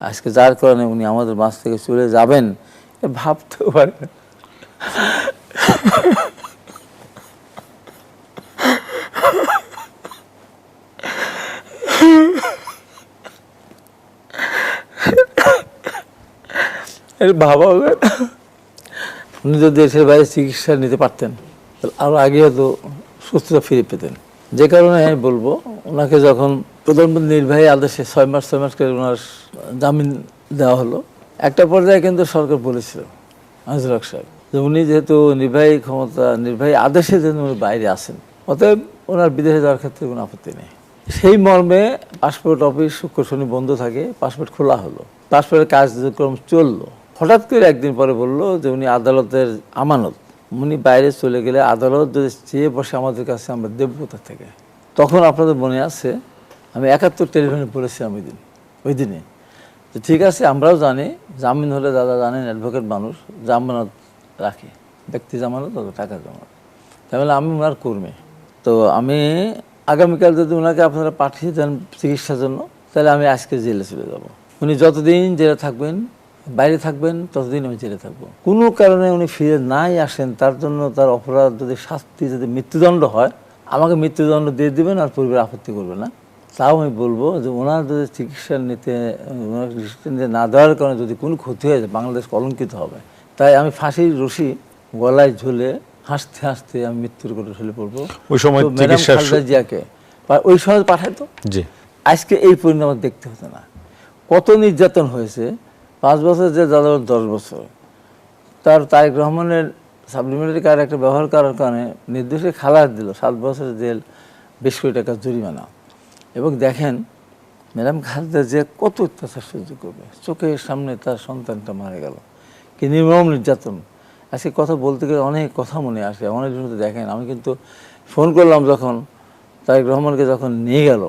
আজকে যার কারণে উনি আমাদের মাছ থেকে চলে যাবেন ভাবতেও পারে না। উনি যদি দেশের বাইরে চিকিৎসা নিতে পারতেন, তাহলে আরও আগে হয়তো সুস্থতা ফিরে পেতেন যে কারণে আমি বলব, ওনাকে যখন প্রধানমন্ত্রী নির্বাহী আদেশে ছয় মাস ছয় মাস করে ওনার জামিন দেওয়া হলো। একটা পর্যায়ে কিন্তু সরকার বলেছিল আজিজুল হক সাহেব, যে উনি যেহেতু নির্বাহী ক্ষমতা, নির্বাহী আদেশে যেহেতু উনি বাইরে আসেন, অতএব ওনার বিদেশে যাওয়ার ক্ষেত্রে কোনো আপত্তি নেই। সেই মর্মে পাসপোর্ট অফিস শুক্র শনি বন্ধ থাকে, পাসপোর্ট খোলা হলো। পাসপোর্টের কার্যক্রম চলল। হঠাৎ করে একদিন পরে বলল যে উনি আদালতের আমানত, উনি বাইরে চলে গেলে আদালত যদি চেয়ে বসে আমাদের কাছে, আমরা দেব কোথা থেকে। তখন আপনাদের মনে আছে, আমি একাত্তর টেলিফোনে বলেছিলাম আমি দিন, ওই দিনে। তো ঠিক আছে, আমরাও জানি, জামিন হলে দাদা জানেন অ্যাডভোকেট মানুষ, জামানত রাখে। ব্যক্তি জামানত টাকা জামানত। তাহলে আমি ওনার কর্মী। তো আমি আগামীকাল যদি ওনাকে আপনারা পাঠিয়ে দেন চিকিৎসার জন্য, তাহলে আমি আজকে জেলে চলে যাব। উনি যতদিন জেলে থাকবেন, বাইরে থাকবেন, ততদিন আমি জেলে থাকব। কোনো কারণে উনি ফিরে নাই আসেন, তার জন্য তার অপরাধ যদি শাস্তি, যদি মৃত্যুদণ্ড হয়, আমাকে মৃত্যুদণ্ড দিয়ে দিবেন আর পরিবার আপত্তি করবে না। তাও আমি বলব যে ওনার যদি চিকিৎসা নিতে ওনার চিকিৎসা নিতে না দেওয়ার কারণে যদি কোনো ক্ষতি হয়ে যায় বাংলাদেশ কলঙ্কিত হবে। তাই আমি ফাঁসির রশি গলায় ঝুলে হাসতে হাসতে আমি মৃত্যুর করে ঢলে পড়ব। ওই সময় ম্যাডাম খালেদা জিয়াকে ওই সময় পাঠাতো জি। আজকে এই পরিণাম দেখতে হতো না। কত নির্যাতন হয়েছে পাঁচ বছর যে দাদা দশ বছর। তার তারেক রহমানের সাপ্লিমেন্টারি কার্ড একটা ব্যবহার করার কারণে নির্দোষে খালাস দিল সাত বছরের জেল বেশ কোটি টাকা জরিমানা। এবং দেখেন, ম্যাডাম খালেদা যে কত অত্যাচার সহ্য করবে? চোখের সামনে তার সন্তানটা মারা গেল। কি নির্মম নির্যাতন। আজকে কথা বলতে গেলে অনেক কথা মনে আসে, অনেক জন্য দেখেন। আমি কিন্তু ফোন করলাম যখন, তারেক রহমানকে যখন নিয়ে গেল,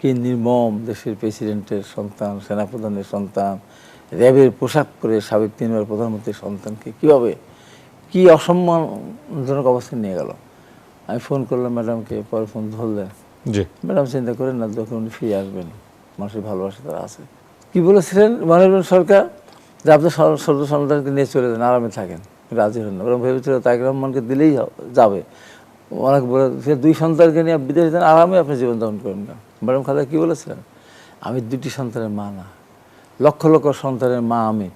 কি নির্মম দেশের প্রেসিডেন্টের সন্তান, সেনাপ্রধানের সন্তান, র্যাবের পোশাক পরে সাবেক তিনবার প্রধানমন্ত্রীর সন্তানকে কীভাবে, কি অসম্মানজনক অবস্থায় নিয়ে গেল। আমি ফোন করলাম ম্যাডামকে, পরে ফোন ধরলেন। ম্যাডাম চিন্তা করেন না, যখন উনি ফিরে আসবেন, মানুষের ভালোবাসা তারা আছে। কি বলেছিলেন মাননীয় সরকার? যে আপনি সর- ছোট সন্তানকে নিয়ে চলে যান, আরামে থাকেন, রাজি হন না। ওরা ভেবেছিল তাইক রহমানকে দিলেই যাবে। অনেক বলে সে দুই সন্তানকে নিয়ে বিদেশে যান, আরামে আপনি জীবনযাপন করেন না। ম্যাডাম খাদা কি বলেছিলেন? আমি দুটি সন্তানের মা না, লক্ষ লক্ষ সন্তানের মা আমি।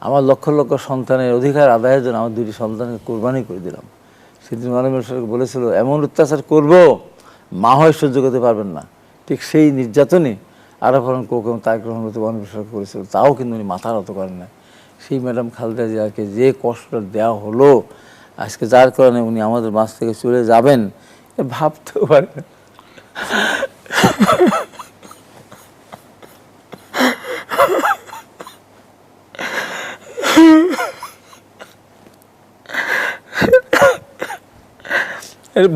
আমার লক্ষ লক্ষ সন্তানের অধিকার আদায়ের জন্য আমার দুটি সন্তানকে কোরবানি করে দিলাম। সেদিন মাননীয় সরকার বলেছিল, এমন অত্যাচার করব মা হয়ে সহ্য করতে পারবেন না ঠিক সেই নির্যাতনই আরাফারন কোকম তারেক রহমান মাননীয় সরকার করেছিল তাও কিন্তু উনি মাথা নত করেন না সেই ম্যাডাম খালেদা জিয়াকে যে কষ্টটা দেওয়া হলো, আজকে যার কারণে উনি আমাদের মাছ থেকে চলে যাবেন ভাবতেও পারে না।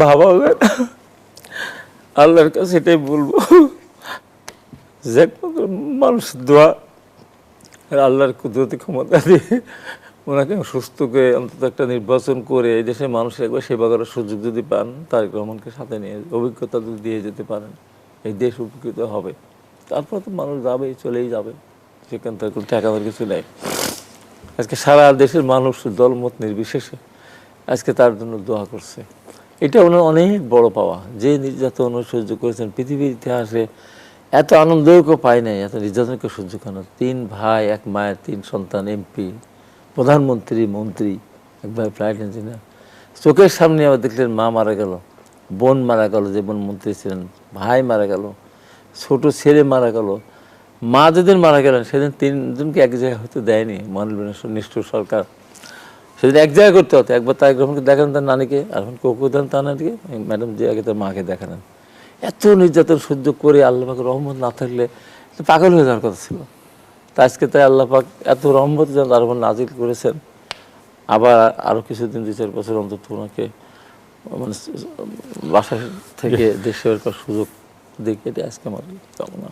ভাবা। আল্লাহর কাছে এটাই বলব, যে মানুষ দোয়া, আর আল্লাহর কুদরতি ক্ষমতা দিয়ে ওনাকে সুস্থ করে অন্তত একটা নির্বাচন করে এই দেশের মানুষের একবার সেবা করার সুযোগ যদি পান, তারেক রহমানকে সাথে নিয়ে, অভিজ্ঞতা যদি দিয়ে যেতে পারেন, এই দেশ উপকৃত হবে। তারপর তো মানুষ যাবে, চলেই যাবে। সেখান থেকে কোনো ঠেকানোর কিছু নেই। আজকে সারা দেশের মানুষ দলমত নির্বিশেষে আজকে তার জন্য দোয়া করছে। এটা ওনার অনেক বড় পাওয়া। যে নির্যাতন সহ্য করেছেন, পৃথিবীর ইতিহাসে এত আনন্দও কেউ পায় নাই, এত নির্যাতনকে সহ্য কেন তিন ভাই, এক মায়ের তিন সন্তান, এমপি, প্রধানমন্ত্রী, মন্ত্রী এক ভাই ফ্লাইট ইঞ্জিনিয়ার চোখের সামনে আবার দেখলেন মা মারা গেল, বোন মারা গেল, যে বোন মন্ত্রী ছিলেন, ভাই মারা গেল, ছোট ছেলে মারা গেল, মা যেদিন মারা গেলেন, সেদিন তিনজনকে এক জায়গায় হতে দেয়নি, মাননীয় নিষ্ঠুর সরকার। সেদিন এক জায়গায় করতে হতো একবার তারেক রহমানকে দেখান তার নানিকে, আর এখন কোকো দেন তার নানিকে ম্যাডাম যে আগে তার মাকে দেখালেন। এত নির্যাতন সহ্য করে আল্লাহ পাক রহমত না থাকলে পাগল হয়ে যাওয়ার কথা ছিল। তা আজকে তাই আল্লাহ পাক এত রহমত যেন তার উপর নাজিল করেছেন। আবার আরও কিছুদিন, দুই, চার বছর অন্তত ওনাকে মানে বাসা থেকে দেশে সুযোগ দেখে এটা আজকে আমার কামনা।